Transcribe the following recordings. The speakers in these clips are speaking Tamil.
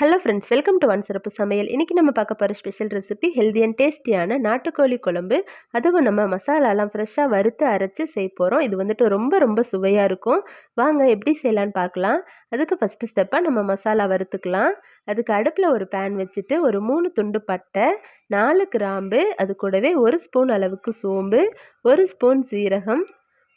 Hello friends welcome to one சிறப்பு சமையல் இன்றைக்கி நம்ம பார்க்க போகிற ஸ்பெஷல் ரெசிபி ஹெல்தி அண்ட் டேஸ்டியான நாட்டுக்கோழி குழம்பு. அதுவும் நம்ம மசாலாலாம் ஃப்ரெஷ்ஷாக வறுத்து அரைச்சி செய்ய போகிறோம் இது வந்துட்டு ரொம்ப ரொம்ப சுவையாக இருக்கும். வாங்க எப்படி செய்யலான்னு பார்க்கலாம். அதுக்கு ஃபஸ்ட்டு ஸ்டெப்பாக நம்ம மசாலா வறுத்துக்கலாம். அதுக்கு அடுப்பில் ஒரு பேன் வச்சுட்டு ஒரு மூணு துண்டு பட்டை நாலு கிராம்பு அது கூடவே ஒரு ஸ்பூன் அளவுக்கு சோம்பு ஒரு ஸ்பூன் சீரகம்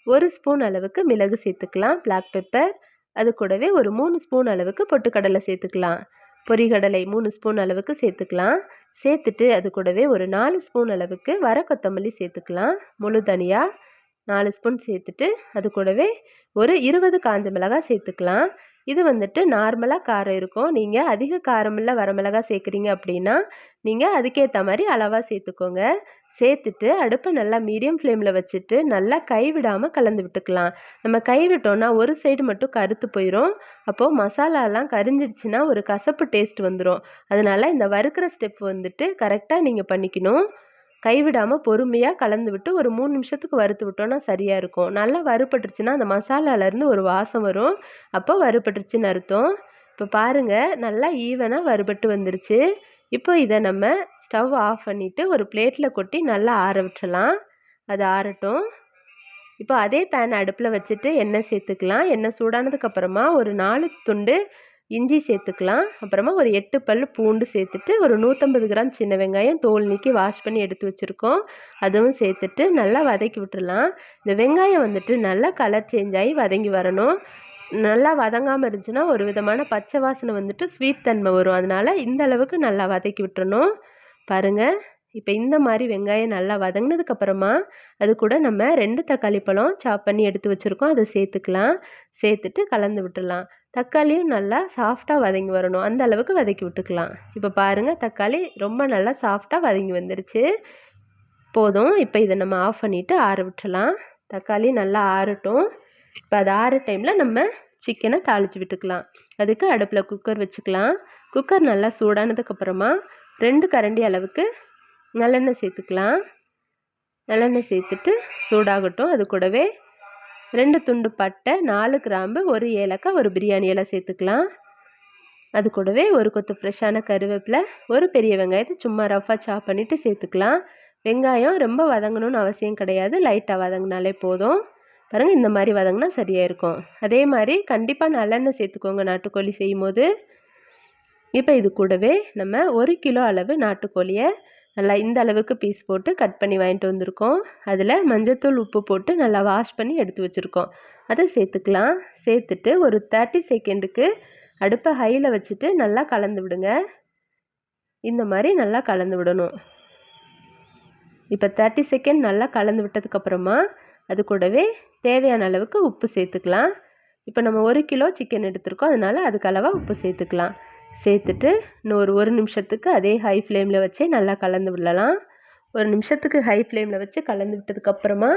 ஒரு ஸ்பூன் அளவுக்கு மிளகு சேர்த்துக்கலாம் பிளாக் பெப்பர் அது கூடவே ஒரு மூணு ஸ்பூன் அளவுக்கு பொட்டுக்கடலை சேர்த்துக்கலாம். பொரிகடலை மூணு ஸ்பூன் அளவுக்கு சேர்த்துக்கலாம். சேர்த்துட்டு அது கூடவே ஒரு நாலு ஸ்பூன் அளவுக்கு வர கொத்தமல்லி சேர்த்துக்கலாம். முழு தனியாக நாலு ஸ்பூன் சேர்த்துட்டு அது கூடவே ஒரு இருபது காஞ்ச மிளகாய் சேர்த்துக்கலாம். இது வந்துட்டு நார்மலாக காரம் இருக்கும். நீங்கள் அதிக காரமில்ல வரமிளகாய் சேர்க்குறீங்க அப்படின்னா நீங்கள் அதுக்கேற்ற மாதிரி அளவாக சேர்த்துக்கோங்க. சேர்த்துட்டு அடுப்பை நல்லா மீடியம் ஃப்ளேமில் வச்சுட்டு நல்லா கைவிடாமல் கலந்து விட்டுக்கலாம். நம்ம கைவிட்டோன்னா ஒரு சைடு மட்டும் கருத்து போயிடும் அப்போது மசாலாலாம் கரிஞ்சிடுச்சுன்னா ஒரு கசப்பு டேஸ்ட் வந்துடும் அதனால் இந்த வறுக்கிற ஸ்டெப் வந்துட்டு கரெக்டாக நீங்கள் பண்ணிக்கணும். கைவிடாமல் பொறுமையாக கலந்து விட்டு ஒரு மூணு நிமிஷத்துக்கு வறுத்து விட்டோன்னா சரியாக இருக்கும். நல்லா வறுபட்டுருச்சுன்னா அந்த மசாலாலேருந்து ஒரு வாசம் வரும். அப்போ வறுபட்டுருச்சுன்னு அர்த்தம். இப்போ பாருங்கள் நல்லா ஈவனாக வறுபட்டு வந்துருச்சு. இப்போ இதை நம்ம ஸ்டவ் ஆஃப் பண்ணிவிட்டு ஒரு பிளேட்டில் கொட்டி நல்லா ஆற விட்டுறலாம். அது ஆறட்டும். இப்போ அதே பேன் அடுப்பில் வச்சுட்டு எண்ணெய் சேர்த்துக்கலாம். எண்ணெய் சூடானதுக்கப்புறமா ஒரு நாலு துண்டு இஞ்சி சேர்த்துக்கலாம். அப்புறமா ஒரு எட்டு பல் பூண்டு சேர்த்துட்டு ஒரு நூற்றம்பது கிராம் சின்ன வெங்காயம் தோல் நீக்கி வாஷ் பண்ணி எடுத்து வச்சுருக்கோம். அதுவும் சேர்த்துட்டு நல்லா வதக்கி விட்டுடலாம் இந்த வெங்காயம் வந்துட்டு நல்லா கலர் சேஞ்ச் ஆகி வதங்கி வரணும். நல்லா வதங்காமல் இருந்துச்சுன்னா ஒரு விதமான பச்சை வாசனை வந்துட்டு ஸ்வீட் தன்மை வரும். அதனால் இந்த அளவுக்கு நல்லா வதக்கி விட்டுறணும். பாருங்கள் இப்போ இந்த மாதிரி வெங்காயம் நல்லா வதங்கினதுக்கப்புறமா அது கூட நம்ம ரெண்டு தக்காளி பழம் சாப் பண்ணி எடுத்து வச்சுருக்கோம். அதை சேர்த்துக்கலாம். சேர்த்துட்டு கலந்து விட்டுடலாம். தக்காளியும் நல்லா சாஃப்டாக வதங்கி வரணும். அந்த அளவுக்கு வதக்கி விட்டுக்கலாம். இப்போ பாருங்கள் தக்காளி ரொம்ப நல்லா சாஃப்டாக வதங்கி வந்துருச்சு. போதும். இப்போ இதை நம்ம ஆஃப் பண்ணிவிட்டு ஆற விட்டுலாம் தக்காளி நல்லா ஆறட்டும். இப்போ அது ஆறு டைமில் நம்ம சிக்கனை தாளித்து விட்டுக்கலாம். அதுக்கு அடுப்பில் குக்கர் வச்சுக்கலாம். குக்கர் நல்லா சூடானதுக்கப்புறமா ரெண்டு கரண்டி அளவுக்கு நல்லெண்ணெய் சேர்த்துக்கலாம். நல்லெண்ணெய் சேர்த்துட்டு சூடாகட்டும். அது கூடவே ரெண்டு துண்டு பட்டை நாலு கிராம்பு ஒரு ஏலக்காய் ஒரு பிரியாணி இலை சேர்த்துக்கலாம். அது கூடவே ஒரு கொத்து ஃப்ரெஷ்ஷான கருவேப்பிலை ஒரு பெரிய வெங்காயத்தை சும்மா ரஃபாக சாப் பண்ணிவிட்டு சேர்த்துக்கலாம். வெங்காயம் ரொம்ப வதங்கணும்னு அவசியம் கிடையாது. லைட்டாக வதங்கினாலே போதும். பாருங்கள் இந்த மாதிரி வதங்கினா சரியாக இருக்கும். அதே மாதிரி கண்டிப்பாக நல்லெண்ணெய் சேர்த்துக்கோங்க. நாட்டுக்கோழி செய்யும் போது இப்போ இது கூடவே நம்ம ஒரு கிலோ அளவு நாட்டுக்கோழியை நல்லா இந்த அளவுக்கு பீஸ் போட்டு கட் பண்ணி வாங்கிட்டு வந்திருக்கோம். அதில் மஞ்சத்தூள் உப்பு போட்டு நல்லா வாஷ் பண்ணி எடுத்து வச்சுருக்கோம். அதை சேர்த்துக்கலாம். சேர்த்துட்டு ஒரு தேர்ட்டி செகண்டுக்கு அடுப்பை ஹையில் வச்சுட்டு நல்லா கலந்து விடுங்க. இந்த மாதிரி நல்லா கலந்து விடணும். இப்போ தேர்ட்டி செகண்ட் நல்லா கலந்து விட்டதுக்கப்புறமா அது கூடவே தேவையான அளவுக்கு உப்பு சேர்த்துக்கலாம். இப்போ நம்ம ஒரு கிலோ சிக்கன் எடுத்திருக்கோம். அதனால் அதுக்கு அளவாக உப்பு சேர்த்துக்கலாம். சேர்த்துட்டு இன்னும் ஒரு ஒரு நிமிஷத்துக்கு அதே ஹை ஃப்ளேமில் வச்சே நல்லா கலந்து விடலாம். ஒரு நிமிஷத்துக்கு ஹை ஃப்ளேமில் வச்சு கலந்து விட்டதுக்கப்புறமா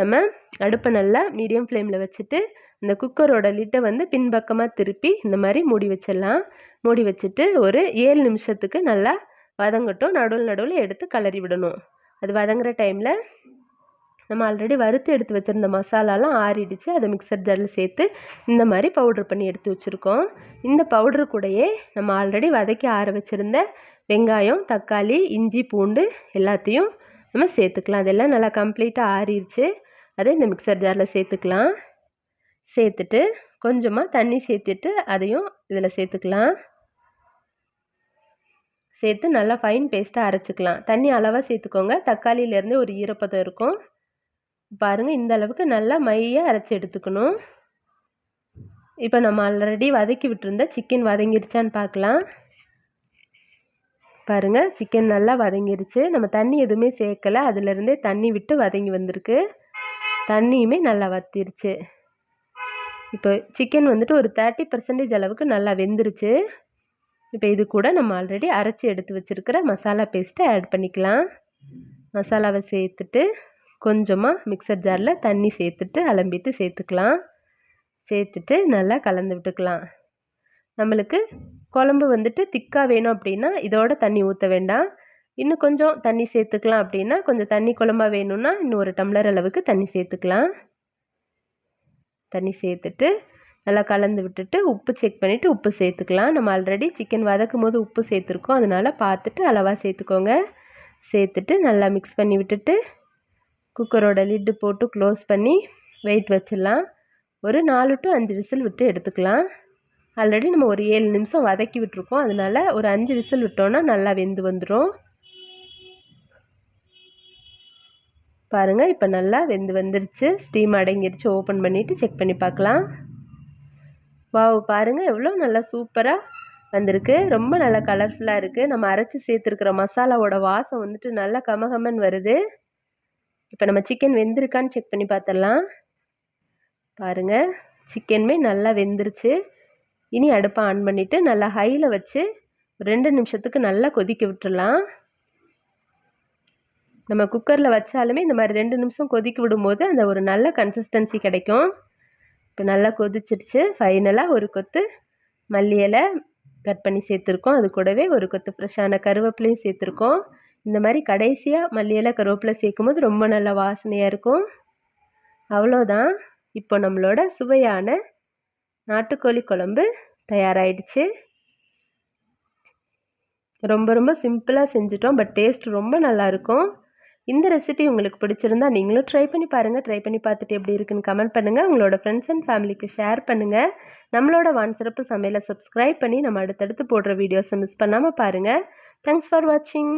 நம்ம அடுப்பை நல்லா மீடியம் ஃப்ளேமில் வச்சுட்டு இந்த குக்கரோட லிட்டை வந்து பின்பக்கமாக திருப்பி இந்த மாதிரி மூடி வச்சிடலாம். மூடி வச்சுட்டு ஒரு ஏழு நிமிஷத்துக்கு நல்லா வதங்கட்டும். நடுவில் நடுவில் எடுத்து கலரி விடணும். அது வதங்குற டைமில் நம்ம ஆல்ரெடி வறுத்து எடுத்து வச்சுருந்த மசாலாலாம் ஆறிடுச்சு. அதை மிக்சர் ஜாரில் சேர்த்து இந்த மாதிரி பவுட்ரு பண்ணி எடுத்து வச்சுருக்கோம். இந்த பவுட்ரு கூடயே நம்ம ஆல்ரெடி வதக்கி ஆற வச்சுருந்த வெங்காயம் தக்காளி இஞ்சி பூண்டு எல்லாத்தையும் நம்ம சேர்த்துக்கலாம். அதெல்லாம் நல்லா கம்ப்ளீட்டாக ஆறிடுச்சு. அதை இந்த மிக்சர் ஜாரில் சேர்த்துக்கலாம். சேர்த்துட்டு கொஞ்சமாக தண்ணி சேர்த்துட்டு அதையும் இதில் சேர்த்துக்கலாம். சேர்த்து நல்லா ஃபைன் பேஸ்ட்டாக அரைச்சிக்கலாம். தண்ணி அளவாக சேர்த்துக்கோங்க. தக்காளியிலேருந்து ஒரு ஈரப்பதம் இருக்கும். பாருங்கள் இந்த அளவுக்கு நல்லா மையாக அரைச்சி எடுத்துக்கணும். இப்போ நம்ம ஆல்ரெடி வதக்கி விட்டுருந்த சிக்கன் வதங்கிருச்சான்னு பார்க்கலாம் பாருங்கள் சிக்கன் நல்லா வதங்கிருச்சு. நம்ம தண்ணி எதுவுமே சேர்க்கலை. அதுலேருந்தே தண்ணி விட்டு வதங்கி வந்திருக்கு. தண்ணியுமே நல்லா வத்திருச்சு. இப்போ சிக்கன் வந்துட்டு ஒரு தேர்ட்டி பர்சன்டேஜ் அளவுக்கு நல்லா வெந்துருச்சு. இப்போ இது கூட நம்ம ஆல்ரெடி அரைச்சி எடுத்து வச்சுருக்கிற மசாலா பேஸ்ட்டை ஆட் பண்ணிக்கலாம். மசாலாவை சேர்த்துட்டு கொஞ்சமாக மிக்சர் ஜாரில் தண்ணி சேர்த்துட்டு அலம்பிட்டு சேர்த்துக்கலாம். சேர்த்துட்டு நல்லா கலந்து விட்டுக்கலாம். நம்மளுக்கு குழம்பு வந்துட்டு திக்காக வேணும் அப்படின்னா இதோட தண்ணி ஊற்ற வேண்டாம். இன்னும் கொஞ்சம் தண்ணி சேர்த்துக்கலாம் அப்படின்னா கொஞ்சம் தண்ணி குழம்பா வேணும்னா இன்னும் ஒரு டம்ளர் அளவுக்கு தண்ணி சேர்த்துக்கலாம். தண்ணி சேர்த்துட்டு நல்லா கலந்து விட்டுட்டு உப்பு செக் பண்ணிவிட்டு உப்பு சேர்த்துக்கலாம். நம்ம ஆல்ரெடி சிக்கன் வதக்கும் போது உப்பு சேர்த்துருக்கோம். அதனால் பார்த்துட்டு அளவாக சேர்த்துக்கோங்க. சேர்த்துட்டு நல்லா மிக்ஸ் பண்ணி விட்டுட்டு குக்கரோட லிட்டு போட்டு க்ளோஸ் பண்ணி வெயிட் வச்சிடலாம். ஒரு நாலு டு அஞ்சு விசில் விட்டு எடுத்துக்கலாம். ஆல்ரெடி நம்ம ஒரு ஏழு நிமிஷம் வதக்கி விட்டுருக்கோம். அதனால் ஒரு அஞ்சு விசில் விட்டோன்னா நல்லா வெந்து வந்துடும் பாருங்கள் இப்போ நல்லா வெந்து வந்துருச்சு. ஸ்டீம் அடங்கிருச்சு. ஓப்பன் பண்ணிவிட்டு செக் பண்ணி பார்க்கலாம். வாவ் பாருங்கள் எவ்வளோ நல்லா சூப்பராக வந்திருக்கு. ரொம்ப நல்லா கலர்ஃபுல்லாக இருக்குது நம்ம அரைச்சி சேர்த்துருக்கிற மசாலாவோட வாசம் வந்துட்டு நல்லா கமகமன் வருது. இப்போ நம்ம சிக்கன் வெந்திருக்கான்னு செக் பண்ணி பார்த்துடலாம் பாருங்கள் சிக்கனுமே நல்லா வெந்துருச்சு. இனி அடுப்பை ஆன் பண்ணிவிட்டு நல்லா ஹையில் வச்சு ரெண்டு நிமிஷத்துக்கு நல்லா கொதிக்க விட்டுடலாம் நம்ம குக்கரில் வச்சாலுமே இந்த மாதிரி ரெண்டு நிமிஷம் கொதிக்க விடும்போது அந்த ஒரு நல்ல கன்சிஸ்டன்சி கிடைக்கும். இப்போ நல்லா கொதிச்சிருச்சு. ஃபைனலாக ஒரு கொத்து மல்லி இலை கட் பண்ணி சேர்த்துருக்கோம். அது கூடவே ஒரு கொத்து ஃப்ரெஷ்ஷான கருவேப்பிலையும் சேர்த்துருக்கோம். இந்த மாதிரி கடைசியாக மல்லி கருவேப்பிலை சேர்க்கும் போது ரொம்ப நல்ல வாசனையாக இருக்கும். அவ்வளோதான் இப்போ நம்மளோட சுவையான நாட்டுக்கோழி குழம்பு தயாராகிடுச்சு ரொம்ப ரொம்ப சிம்பிளாக செஞ்சிட்டோம். பட் டேஸ்ட் ரொம்ப நல்லாயிருக்கும் இந்த ரெசிபி உங்களுக்கு பிடிச்சிருந்தா நீங்களும் ட்ரை பண்ணி பாருங்கள் ட்ரை பண்ணி பார்த்துட்டு எப்படி இருக்குன்னு கமெண்ட் பண்ணுங்கள் உங்களோட ஃப்ரெண்ட்ஸ் அண்ட் ஃபேமிலிக்கு ஷேர் பண்ணுங்கள் நம்மளோட வான் சிறப்பு சமையலை சப்ஸ்கிரைப் பண்ணி நம்ம அடுத்தடுத்து போடுற வீடியோஸை மிஸ் பண்ணாமல் பாருங்கள் தேங்க்ஸ் ஃபார் வாட்சிங்